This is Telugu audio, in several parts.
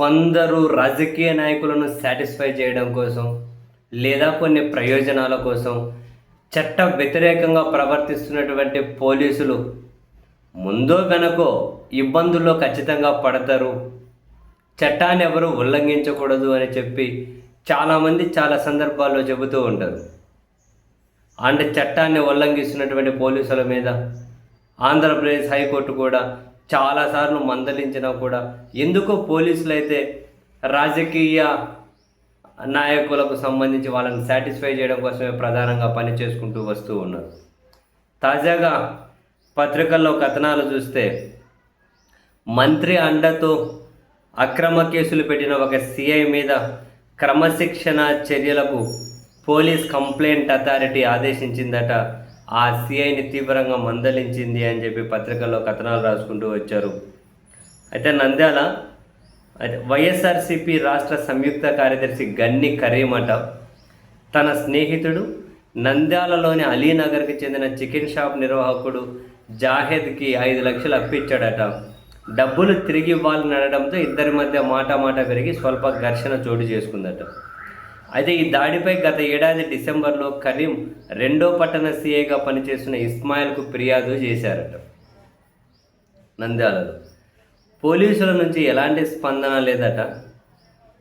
కొందరు రాజకీయ నాయకులను సాటిస్ఫై చేయడం కోసం లేదా కొన్ని ప్రయోజనాల కోసం చట్ట వ్యతిరేకంగా ప్రవర్తిస్తున్నటువంటి పోలీసులు ముందో వెనకో ఇబ్బందుల్లో ఖచ్చితంగా పడతారు. చట్టాన్ని ఎవరు ఉల్లంఘించకూడదు అని చెప్పి చాలామంది చాలా సందర్భాల్లో చెబుతూ ఉంటారు. అండ్ చట్టాన్ని ఉల్లంఘిస్తున్నటువంటి పోలీసుల మీద ఆంధ్రప్రదేశ్ హైకోర్టు కూడా చాలాసార్లు మందలించినా కూడా ఎందుకో పోలీసులు అయితే రాజకీయ నాయకులకు సంబంధించి వాళ్ళని సాటిస్ఫై చేయడం కోసమే ప్రధానంగా పని చేసుకుంటూ వస్తూ ఉన్నారు. తాజాగా పత్రికల్లో కథనాలు చూస్తే మంత్రి అండతో అక్రమ కేసులు పెట్టిన ఒక సిఐ మీద క్రమశిక్షణ చర్యలకు పోలీస్ కంప్లైంట్ అథారిటీ ఆదేశించిందట ఆ సిఐని తీవ్రంగా మందలించింది అని చెప్పి పత్రికల్లో కథనాలు రాసుకుంటూ వచ్చారు. అయితే నంద్యాల అయితే వైఎస్ఆర్సిపి రాష్ట్ర సంయుక్త కార్యదర్శి గన్ని కరీమట తన స్నేహితుడు నంద్యాలలోని అలీనగర్కి చెందిన చికెన్ షాప్ నిర్వాహకుడు జాహెద్కి ఐదు లక్షలు అప్పించాడట డబ్బులు తిరిగి ఇవ్వాలని అడగడంతో ఇద్దరి మధ్య మాట మాట పెరిగి స్వల్ప ఘర్షణ చోటు చేసుకుందట. అయితే ఈ దాడిపై గత ఏడాది డిసెంబర్లో కరీం రెండో పట్టణ సీఏగా పనిచేస్తున్న ఇస్మాయిల్కు ఫిర్యాదు చేశారట. నంద్యాలలో. పోలీసుల నుంచి ఎలాంటి స్పందన లేదట.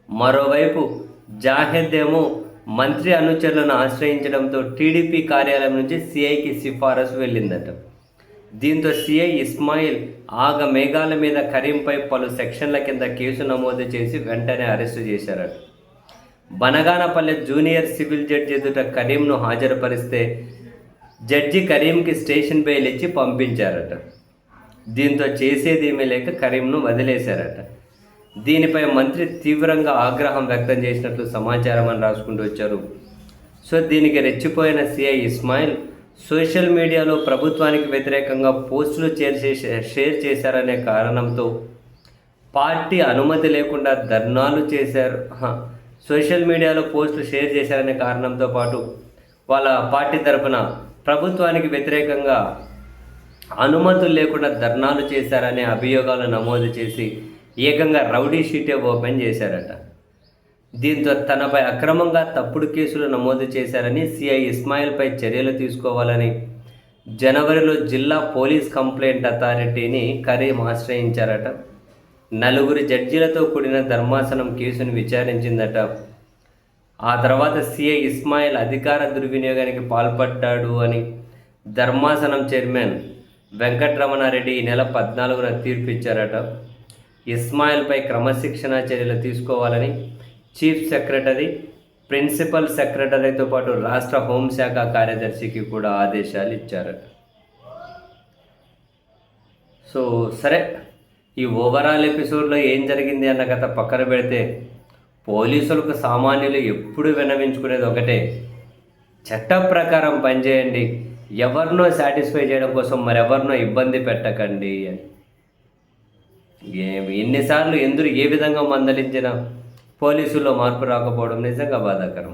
మరోవైపు జాహెద్ ఏమో మంత్రి అనుచరులను ఆశ్రయించడంతో టీడీపీ కార్యాలయం నుంచి సిఐకి సిఫారసు వెళ్ళిందట. దీంతో సిఐ ఇస్మాయిల్ ఆగ మేఘాల మీద కరీంపై పలు సెక్షన్ల కింద కేసు నమోదు చేసి వెంటనే అరెస్టు చేశారట. బనగానపల్లె జూనియర్ సివిల్ జడ్జి ఎదుట కరీంను హాజరుపరిస్తే జడ్జి కరీంకి స్టేషన్ బెయిల్ ఇచ్చి పంపించారట. దీంతో చేసేదేమీ లేక కరీంను వదిలేశారట. దీనిపై మంత్రి తీవ్రంగా ఆగ్రహం వ్యక్తం చేసినట్లు సమాచారం అని రాసుకుంటూ వచ్చారు. సో దీనికి రెచ్చిపోయిన సిఐ ఇస్మాయిల్ సోషల్ మీడియాలో ప్రభుత్వానికి వ్యతిరేకంగా పోస్టులు చేర్చే షేర్ చేశారనే కారణంతో పార్టీ అనుమతి లేకుండా ధర్నాలు చేశారు. సోషల్ మీడియాలో పోస్టులు షేర్ చేశారనే కారణంతో పాటు వాళ్ళ పార్టీ తరఫున ప్రభుత్వానికి వ్యతిరేకంగా అనుమతులు లేకుండా ధర్నాలు చేశారనే అభియోగాలు నమోదు చేసి ఏకంగా రౌడీ షీటే ఓపెన్ చేశారట. దీంతో తనపై అక్రమంగా తప్పుడు కేసులు నమోదు చేశారని సిఐ ఇస్మాయిల్పై చర్యలు తీసుకోవాలని జనవరిలో జిల్లా పోలీస్ కంప్లైంట్ అథారిటీని కరీం ఆశ్రయించారట. నలుగురు జడ్జీలతో కూడిన ధర్మాసనం కేసును విచారించిందట. ఆ తర్వాత సిఐ ఇస్మాయిల్ అధికార దుర్వినియోగానికి పాల్పడ్డాడు అని ధర్మాసనం చైర్మన్ వెంకటరమణారెడ్డి ఈ నెల పద్నాలుగున తీర్పు ఇచ్చారట. ఇస్మాయిల్పై క్రమశిక్షణ చర్యలు తీసుకోవాలని చీఫ్ సెక్రటరీ ప్రిన్సిపల్ సెక్రటరీతో పాటు రాష్ట్ర హోంశాఖ కార్యదర్శికి కూడా ఆదేశాలు ఇచ్చారట. సో సరే. ఈ ఓవరాల్ ఎపిసోడ్లో ఏం జరిగింది అన్న కథ పక్కన పెడితే పోలీసులకు సామాన్యులు ఎప్పుడు విన్నవించుకునేది ఒకటే. చట్ట ప్రకారం పనిచేయండి ఎవరినో సాటిస్ఫై చేయడం కోసం మరెవరినో ఇబ్బంది పెట్టకండి అని. ఎన్నిసార్లు ఎందుకు ఏ విధంగా మందలించినా పోలీసుల్లో మార్పు రాకపోవడం నిజంగా బాధాకరం.